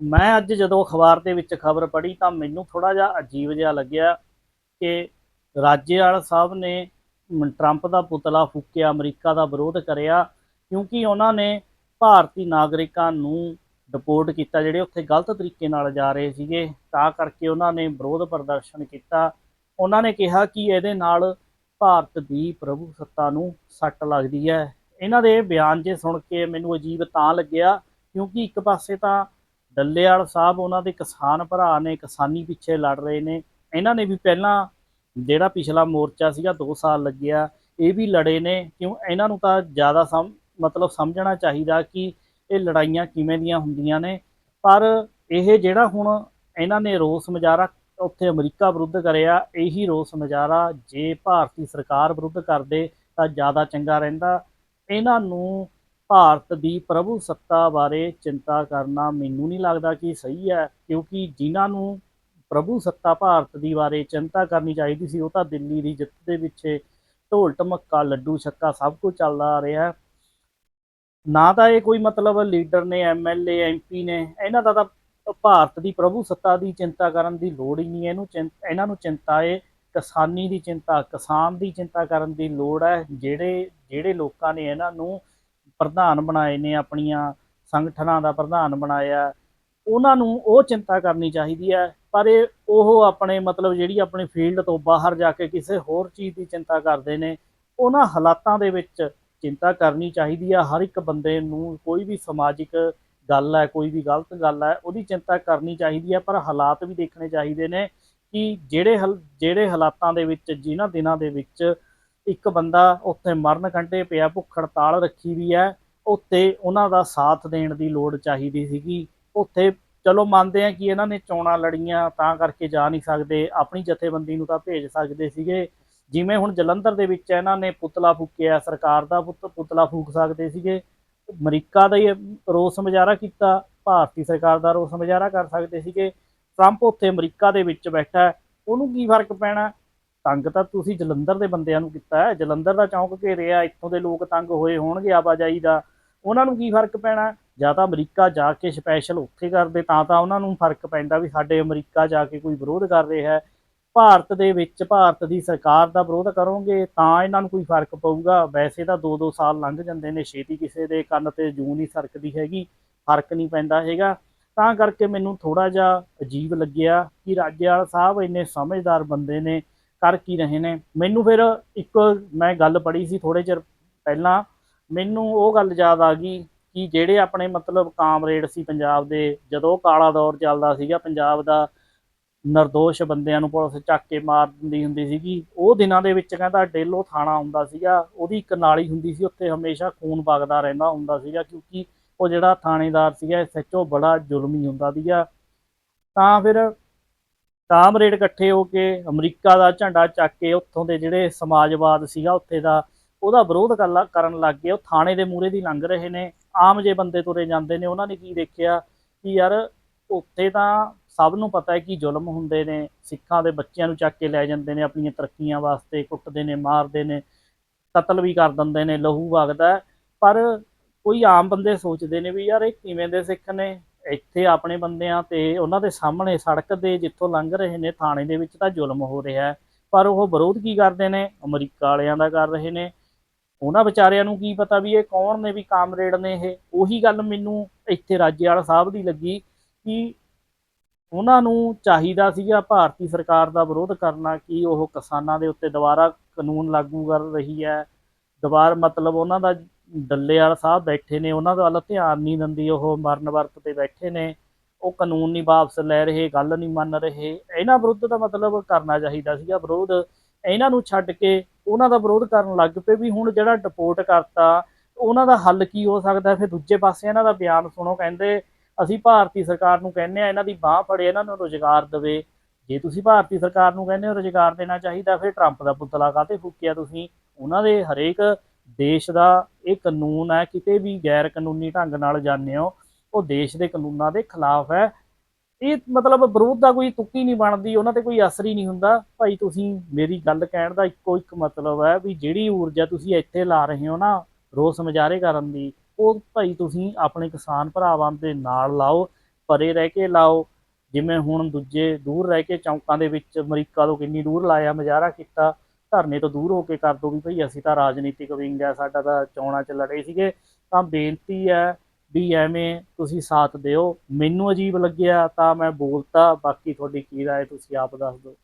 ਮੈਂ ਅੱਜ ਜਦੋਂ ਅਖਬਾਰ ਦੇ ਵਿੱਚ ਖਬਰ ਪੜ੍ਹੀ ਤਾਂ ਮੈਨੂੰ ਥੋੜਾ ਜਿਹਾ ਅਜੀਬ ਜਿਹਾ ਲੱਗਿਆ ਕਿ ਰਾਜੇਵਾਲ ਸਾਹਿਬ ਨੇ ਟਰੰਪ ਦਾ ਪੁਤਲਾ ਫੂਕਿਆ, ਅਮਰੀਕਾ ਦਾ ਵਿਰੋਧ ਕਰਿਆ, ਕਿਉਂਕਿ ਉਹਨਾਂ ਨੇ ਭਾਰਤੀ ਨਾਗਰਿਕਾਂ ਨੂੰ ਡਿਪੋਰਟ ਕੀਤਾ, ਜਿਹੜੇ ਉੱਥੇ ਗਲਤ ਤਰੀਕੇ ਨਾਲ ਜਾ ਰਹੇ ਸੀਗੇ, ਤਾਂ ਕਰਕੇ ਉਹਨਾਂ ਨੇ ਵਿਰੋਧ ਪ੍ਰਦਰਸ਼ਨ ਕੀਤਾ। ਉਹਨਾਂ ਨੇ ਕਿਹਾ ਕਿ ਇਹਦੇ ਨਾਲ ਭਾਰਤ ਦੀ ਪ੍ਰਭੂ ਸੱਤਾ ਨੂੰ ਸੱਟ ਲੱਗਦੀ ਹੈ। ਇਹਨਾਂ ਦੇ ਬਿਆਨ ਜੇ ਸੁਣ ਕੇ ਮੈਨੂੰ ਅਜੀਬ ਤਾਂ ਲੱਗਿਆ, ਕਿਉਂਕਿ ਇੱਕ ਪਾਸੇ ਤਾਂ ਡੱਲੇਵਾਲ ਸਾਹਿਬ, ਉਹਨਾਂ ਦੇ ਕਿਸਾਨ ਭਰਾ ਨੇ, ਕਿਸਾਨੀ ਪਿੱਛੇ ਲੜ ਰਹੇ ਨੇ। ਇਹਨਾਂ ਨੇ ਵੀ ਪਹਿਲਾਂ ਜਿਹੜਾ ਪਿਛਲਾ ਮੋਰਚਾ ਸੀਗਾ 2 ਸਾਲ ਲੱਗਿਆ, ਇਹ ਵੀ ਲੜੇ ਨੇ। ਕਿਉਂ? ਇਹਨਾਂ ਨੂੰ ਤਾਂ ਜ਼ਿਆਦਾ ਸਮ, ਮਤਲਬ ਸਮਝਣਾ ਚਾਹੀਦਾ ਕਿ ਇਹ ਲੜਾਈਆਂ ਕਿਵੇਂ ਦੀਆਂ ਹੁੰਦੀਆਂ ਨੇ। ਪਰ ਇਹ ਜਿਹੜਾ ਹੁਣ ਇਹਨਾਂ ਨੇ ਰੋਸ ਮੁਜ਼ਾਹਰਾ ਉੱਥੇ ਅਮਰੀਕਾ ਵਿਰੁੱਧ ਕਰਿਆ, ਇਹੀ ਰੋਸ ਮੁਜ਼ਾਹਰਾ ਜੇ ਭਾਰਤੀ ਸਰਕਾਰ ਵਿਰੁੱਧ ਕਰਦੇ ਤਾਂ ਜ਼ਿਆਦਾ ਚੰਗਾ ਰਹਿੰਦਾ। ਇਹਨਾਂ ਨੂੰ ਭਾਰਤ ਦੀ ਪ੍ਰਭੂ ਸੱਤਾ ਬਾਰੇ ਚਿੰਤਾ ਕਰਨਾ ਮੈਨੂੰ ਨਹੀਂ ਲੱਗਦਾ ਕਿ ਸਹੀ ਹੈ, ਕਿਉਂਕਿ ਜਿਨ੍ਹਾਂ ਨੂੰ ਪ੍ਰਭੂ ਸੱਤਾ ਭਾਰਤ ਦੀ ਬਾਰੇ ਚਿੰਤਾ ਕਰਨੀ ਚਾਹੀਦੀ ਸੀ, ਉਹ ਤਾਂ ਦਿੱਲੀ ਦੀ ਜਿੱਤ ਦੇ ਪਿੱਛੇ ਢੋਲ ਢਮੱਕਾ ਲੱਡੂ ਛੱਕਾ ਸਭ ਕੁਝ ਚੱਲਦਾ ਆ ਰਿਹਾ। ਨਾ ਤਾਂ ਇਹ ਕੋਈ ਮਤਲਬ ਲੀਡਰ ਨੇ ਐਮਐਲਏ ਐਮਪੀ ਨੇ, ਇਹਨਾਂ ਦਾ ਤਾਂ ਭਾਰਤ ਦੀ ਪ੍ਰਭੂ ਸੱਤਾ ਦੀ ਚਿੰਤਾ ਕਰਨ ਦੀ ਲੋੜ ਹੀ ਨਹੀਂ, ਇਹਨੂੰ ਚਿੰ- ਇਹਨਾਂ ਨੂੰ ਚਿੰਤਾ ਏ ਕਿਸਾਨੀ ਦੀ ਚਿੰਤਾ, ਕਿਸਾਨ ਦੀ ਚਿੰਤਾ ਕਰਨ ਦੀ ਲੋੜ ਹੈ, ਜਿਹੜੇ ਜਿਹੜੇ ਲੋਕਾਂ ਨੇ ਇਹਨਾਂ ਨੂੰ ਪ੍ਰਧਾਨ ਬਣਾਏ ਨੇ, ਆਪਣੀਆਂ ਸੰਗਠਨਾਂ ਦਾ ਪ੍ਰਧਾਨ ਬਣਾਇਆ। ਉਹਨਾਂ ਨੂੰ ਉਹ ਚਿੰਤਾ ਕਰਨੀ ਚਾਹੀਦੀ ਹੈ, ਪਰ ਇਹ ਉਹ ਆਪਣੇ ਮਤਲਬ ਜਿਹੜੀ ਆਪਣੀ ਫੀਲਡ ਤੋਂ ਬਾਹਰ ਜਾ ਕੇ ਕਿਸੇ ਹੋਰ ਚੀਜ਼ ਦੀ ਚਿੰਤਾ ਕਰਦੇ ਨੇ, ਉਹਨਾਂ ਹਾਲਾਤਾਂ ਦੇ ਵਿੱਚ ਚਿੰਤਾ ਕਰਨੀ ਚਾਹੀਦੀ ਆ ਹਰ ਇੱਕ ਬੰਦੇ ਨੂੰ ਕੋਈ ਵੀ ਸਮਾਜਿਕ ਗੱਲ ਹੈ, ਕੋਈ ਵੀ ਗਲਤ ਗੱਲ ਹੈ, ਉਹਦੀ ਚਿੰਤਾ ਕਰਨੀ ਚਾਹੀਦੀ ਹੈ, ਪਰ ਹਾਲਾਤ ਵੀ ਦੇਖਣੇ ਚਾਹੀਦੇ ਨੇ ਕਿ ਜਿਹੜੇ ਹਲ, ਜਿਹੜੇ ਹਾਲਾਤਾਂ ਦੇ ਵਿੱਚ, ਜਿਨ੍ਹਾਂ ਦਿਨਾਂ ਦੇ ਵਿੱਚ ਇੱਕ ਬੰਦਾ ਉੱਥੇ ਮਰਨ ਕੰਢੇ ਪਿਆ ਭੁੱਖ ਹੜਤਾਲ ਰੱਖੀ ਵੀ ਹੈ, ਉੱਥੇ ਉਹਨਾਂ ਦਾ ਸਾਥ ਦੇਣ ਦੀ ਲੋੜ ਚਾਹੀਦੀ ਸੀਗੀ। ਉੱਥੇ ਚਲੋ ਮੰਨਦੇ ਆ ਕਿ ਇਹਨਾਂ ਨੇ ਚੋਣਾਂ ਲੜੀਆਂ, ਤਾਂ ਕਰਕੇ ਜਾ ਨਹੀਂ ਸਕਦੇ, ਆਪਣੀ ਜਥੇਬੰਦੀ ਨੂੰ ਤਾਂ ਭੇਜ ਸਕਦੇ ਸੀਗੇ। ਜਿਵੇਂ ਹੁਣ ਜਲੰਧਰ ਦੇ ਵਿੱਚ ਇਹਨਾਂ ਨੇ ਪੁਤਲਾ ਫੂਕਿਆ, ਸਰਕਾਰ ਦਾ ਪੁੱਤ ਪੁਤਲਾ ਫੂਕ ਸਕਦੇ ਸੀਗੇ। ਅਮਰੀਕਾ ਦਾ ਹੀ ਰੋਸ ਮੁਜ਼ਾਹਰਾ ਕੀਤਾ, ਭਾਰਤੀ ਸਰਕਾਰ ਦਾ ਰੋਸ ਮੁਜ਼ਾਹਰਾ ਕਰ ਸਕਦੇ ਸੀਗੇ। ਟਰੰਪ ਉੱਥੇ ਅਮਰੀਕਾ ਦੇ ਵਿੱਚ ਬੈਠਾ ਉਹਨੂੰ ਕੀ ਫ਼ਰਕ ਪੈਣਾ? ਤੰਗ ਤਾਂ ਤੁਸੀਂ ਜਲੰਧਰ ਦੇ ਬੰਦਿਆਂ ਨੂੰ ਕੀਤਾ ਹੈ। ਜਲੰਧਰ ਦਾ ਚੌਂਕ ਘੇਰਿਆ ਇੱਥੋਂ ਦੇ ਲੋਕ ਤੰਗ ਹੋਏ ਹੋਣਗੇ ਆਵਾਜਾਈ ਦਾ। ਉਹਨਾਂ ਨੂੰ ਕੀ ਫ਼ਰਕ ਪੈਣਾ? ਜਾਂ ਤਾਂ ਅਮਰੀਕਾ ਜਾ ਕੇ ਸਪੈਸ਼ਲ ਉੱਥੇ ਕਰਦੇ, ਤਾਂ ਤਾਂ ਉਹਨਾਂ ਨੂੰ ਫ਼ਰਕ ਪੈਂਦਾ ਵੀ ਸਾਡੇ ਅਮਰੀਕਾ ਜਾ ਕੇ ਕੋਈ ਵਿਰੋਧ ਕਰ ਰਿਹਾ ਹੈ। ਭਾਰਤ ਦੇ ਵਿੱਚ ਭਾਰਤ ਦੀ ਸਰਕਾਰ ਦਾ ਵਿਰੋਧ ਕਰੋਗੇ, ਤਾਂ ਇਹਨਾਂ ਨੂੰ ਕੋਈ ਫ਼ਰਕ ਪਊਗਾ। ਵੈਸੇ ਤਾਂ 2-2 ਸਾਲ ਲੰਘ ਜਾਂਦੇ ਨੇ, ਛੇਤੀ ਕਿਸੇ ਦੇ ਕੰਨ ਤੇ ਜੂੰ ਨਹੀਂ ਸਰਕਦੀ ਹੈਗੀ, ਫ਼ਰਕ ਨਹੀਂ ਪੈਂਦਾ ਹੈਗਾ। ਤਾਂ ਕਰਕੇ ਮੈਨੂੰ ਥੋੜਾ ਜਿਹਾ ਅਜੀਬ ਲੱਗਿਆ ਕਿ ਰਾਜੇਵਾਲ ਸਾਹਿਬ ਇੰਨੇ ਸਮਝਦਾਰ ਬੰਦੇ ਨੇ ਕਰ ਕੀ ਰਹੇ ਨੇ। ਮੈਨੂੰ ਫਿਰ ਇੱਕ ਮੈਂ ਗੱਲ ਪੜ੍ਹੀ ਸੀ ਥੋੜੇ ਚਿਰ ਪਹਿਲਾਂ। ਮੈਨੂੰ ਉਹ ਗੱਲ ਯਾਦ ਆ ਗਈ ਕਿ ਜਿਹੜੇ ਆਪਣੇ ਮਤਲਬ ਕਾਮਰੇਡ ਸੀ ਪੰਜਾਬ ਦੇ, ਜਦੋਂ ਕਾਲਾ ਦੌਰ ਚੱਲਦਾ ਸੀਗਾ, ਪੰਜਾਬ ਦਾ ਨਿਰਦੋਸ਼ ਬੰਦਿਆਂ ਨੂੰ ਪੁਲਿਸ ਚੱਕ ਕੇ ਮਾਰ ਦਿੰਦੀ ਹੁੰਦੀ ਸੀਗੀ। ਉਹ ਦਿਨਾਂ ਦੇ ਵਿੱਚ ਕਹਿੰਦਾ ਡੇਲੋ ਥਾਣਾ ਹੁੰਦਾ ਸੀਗਾ। ਉਹਦੀ ਇੱਕ ਨਾਲੀ ਹੁੰਦੀ ਸੀ, ਉੱਥੇ ਹਮੇਸ਼ਾ ਖੂਨ ਵਗਦਾ ਰਹਿੰਦਾ ਹੁੰਦਾ ਸੀਗਾ ਕਿਉਂਕਿ ਉਹ ਜਿਹੜਾ ਥਾਣੇਦਾਰ ਸੀਗਾ ਐਸਐਚਓ ਬੜਾ ਜ਼ੁਲਮੀ ਹੁੰਦਾ ਸੀਗਾ। ਤਾਂ ਫਿਰ ਕਾਮਰੇਡ ਇਕੱਠੇ ਹੋ ਕੇ ਅਮਰੀਕਾ ਦਾ ਝੰਡਾ ਚੱਕ ਕੇ ਉੱਥੋਂ ਦੇ ਜਿਹੜੇ ਸਮਾਜਵਾਦ ਸੀਗਾ, ਉੱਥੇ ਦਾ ਉਹਦਾ ਵਿਰੋਧ ਕਰ ਕਰਨ ਲੱਗ ਗਏ। ਉਹ ਥਾਣੇ ਦੇ ਮੂਹਰੇ ਦੀ ਲੰਘ ਰਹੇ ਨੇ। ਆਮ ਜੇ ਬੰਦੇ ਤੁਰੇ ਜਾਂਦੇ ਨੇ, ਉਹਨਾਂ ਨੇ ਕੀ ਦੇਖਿਆ ਕਿ ਯਾਰ ਉੱਥੇ ਤਾਂ ਸਭ ਨੂੰ ਪਤਾ ਹੈ ਕਿ ਜ਼ੁਲਮ ਹੁੰਦੇ ਨੇ, ਸਿੱਖਾਂ ਦੇ ਬੱਚਿਆਂ ਨੂੰ ਚੱਕ ਕੇ ਲੈ ਜਾਂਦੇ ਨੇ ਆਪਣੀਆਂ ਤਰੱਕੀਆਂ ਵਾਸਤੇ, ਕੁੱਟਦੇ ਨੇ, ਮਾਰਦੇ ਨੇ, ਕਤਲ ਵੀ ਕਰ ਦਿੰਦੇ ਨੇ, ਲਹੂ ਵਗਦਾ ਪਰ ਕੋਈ ਆਮ ਬੰਦੇ ਸੋਚਦੇ ਨੇ ਵੀ ਯਾਰ ਇਹ ਕਿਵੇਂ ਦੇ ਸਿੱਖ ਨੇ? ਇੱਥੇ ਆਪਣੇ ਬੰਦਿਆਂ ਤੇ ਉਹਨਾਂ ਦੇ ਸਾਹਮਣੇ ਸੜਕ ਦੇ ਜਿੱਥੋਂ ਲੰਘ ਰਹੇ ਨੇ, ਥਾਣੇ ਦੇ ਵਿੱਚ ਤਾਂ ਜ਼ੁਲਮ ਹੋ ਰਿਹਾ ਹੈ। ਪਰ ਉਹ ਵਿਰੋਧ ਕੀ ਕਰਦੇ ਨੇ? ਅਮਰੀਕਾ ਵਾਲਿਆਂ ਦਾ ਕਰ ਰਹੇ ਨੇ। ਉਹਨਾਂ ਵਿਚਾਰਿਆਂ ਨੂੰ ਕੀ ਪਤਾ ਵੀ ਇਹ ਕੌਣ ਨੇ, ਵੀ ਕਾਮਰੇਡ ਨੇ ਇਹ? ਉਹੀ ਗੱਲ ਮੈਨੂੰ ਇੱਥੇ ਰਾਜੇਵਾਲ ਸਾਹਿਬ ਦੀ ਲੱਗੀ ਕਿ ਉਹਨਾਂ ਨੂੰ ਚਾਹੀਦਾ ਸੀਗਾ ਭਾਰਤੀ ਸਰਕਾਰ ਦਾ ਵਿਰੋਧ ਕਰਨਾ ਕਿ ਉਹ ਕਿਸਾਨਾਂ ਦੇ ਉੱਤੇ ਦੁਬਾਰਾ ਕਾਨੂੰਨ ਲਾਗੂ ਕਰ ਰਹੀ ਹੈ। ਦੁਬਾਰਾ ਮਤਲਬ ਉਹਨਾਂ ਦਾ ਡੱਲੇਵਾਲ ਸਾਹਿਬ ਬੈਠੇ ਨੇ, ਉਹਨਾਂ ਦਾ ਵੱਲ ਧਿਆਨ ਨਹੀਂ ਦਿੰਦੀ, ਉਹ ਮਰਨ ਵਰਤ ਤੇ ਬੈਠੇ ਨੇ। ਉਹ ਕਾਨੂੰਨ ਨਹੀਂ ਵਾਪਸ ਲੈ ਰਹੇ, ਗੱਲ ਨਹੀਂ ਮੰਨ ਰਹੇ। ਇਹਨਾਂ ਵਿਰੁੱਧ ਦਾ ਮਤਲਬ ਕਰਨਾ ਚਾਹੀਦਾ ਸੀਗਾ ਵਿਰੋਧ। ਇਹਨਾਂ ਨੂੰ ਛੱਡ ਕੇ ਉਹਨਾਂ ਦਾ ਵਿਰੋਧ ਕਰਨ ਲੱਗ ਪਏ ਵੀ ਹੁਣ ਜਿਹੜਾ ਡਿਪੋਰਟ ਕਰਤਾ, ਉਹਨਾਂ ਦਾ ਹੱਲ ਕੀ ਹੋ ਸਕਦਾ? ਫਿਰ ਦੂਜੇ ਪਾਸੇ ਇਹਨਾਂ ਦਾ ਬਿਆਨ ਸੁਣੋ, ਕਹਿੰਦੇ ਅਸੀਂ ਭਾਰਤੀ ਸਰਕਾਰ ਨੂੰ ਕਹਿੰਦੇ ਆ ਇਹਨਾਂ ਦੀ ਬਾਹ ਫੜੇ, ਇਹਨਾਂ ਨੂੰ ਰੁਜ਼ਗਾਰ ਦੇਵੇ। ਜੇ ਤੁਸੀਂ ਭਾਰਤੀ ਸਰਕਾਰ ਨੂੰ ਕਹਿੰਦੇ ਹੋ ਰੁਜ਼ਗਾਰ ਦੇਣਾ ਚਾਹੀਦਾ, ਫਿਰ ਟਰੰਪ ਦਾ ਪੁਤਲਾ ਕਾਹਤੇ ਫੂਕਿਆ ਤੁਸੀਂ? ਉਹਨਾਂ ਦੇ ਹਰੇਕ ਦੇਸ਼ ਦਾ ਇਹ ਕਾਨੂੰਨ ਹੈ, ਕਿਤੇ ਵੀ ਗੈਰ ਕਾਨੂੰਨੀ ਢੰਗ ਨਾਲ ਜਾਂਦੇ ਹੋ, ਉਹ ਦੇਸ਼ ਦੇ ਕਾਨੂੰਨਾਂ ਦੇ ਖਿਲਾਫ ਹੈ। ਇਹ ਮਤਲਬ ਵਿਰੋਧ ਦਾ ਕੋਈ ਤੁੱਕੀ ਨਹੀਂ ਬਣਦੀ, ਉਹਨਾਂ ਤੇ ਕੋਈ ਅਸਰ ਹੀ ਨਹੀਂ ਹੁੰਦਾ। ਭਾਈ ਤੁਸੀਂ ਮੇਰੀ ਗੱਲ ਕਹਿਣ ਦਾ ਇੱਕੋ ਇੱਕ ਮਤਲਬ ਹੈ ਵੀ ਜਿਹੜੀ ਊਰਜਾ ਤੁਸੀਂ ਇੱਥੇ ਲਾ ਰਹੇ ਹੋ ਨਾ, ਰੋਸ ਮੁਜ਼ਾਹਰੇ ਕਰਨ ਦੀ, ਉਹ ਭਾਈ ਤੁਸੀਂ ਆਪਣੇ ਕਿਸਾਨ ਭਰਾਵਾਂ ਦੇ ਨਾਲ ਲਾਓ, ਪਰੇ ਰਹਿ ਕੇ ਲਾਓ। ਜਿਵੇਂ ਹੁਣ ਦੂਜੇ ਦੂਰ ਰਹਿ ਕੇ ਚੌਂਕਾਂ ਦੇ ਵਿੱਚ ਅਮਰੀਕਾ ਤੋਂ ਕਿੰਨੀ ਦੂਰ ਲਾਇਆ ਮੁਜ਼ਾਹਰਾ ਕੀਤਾ। ਧਰਨੇ ਤੋਂ ਦੂਰ ਹੋ ਕੇ ਕਰ ਦੋ ਵੀ ਭਈ ਅਸੀਂ ਤਾਂ ਰਾਜਨੀਤਿਕ ਵਿੰਗ ਆ ਸਾਡਾ ਤਾਂ ਚੋਣਾਂ 'ਚ ਲੜੇ ਸੀਗੇ। ਤਾਂ ਬੇਨਤੀ ਹੈ ਵੀ ਐਵੇਂ ਤੁਸੀਂ ਸਾਥ ਦਿਓ। ਮੈਨੂੰ ਅਜੀਬ ਲੱਗਿਆ ਤਾਂ ਮੈਂ ਬੋਲਤਾ, ਬਾਕੀ ਤੁਹਾਡੀ ਕੀ ਰਾਏ ਤੁਸੀਂ ਆਪ ਦੱਸ ਦਿਓ।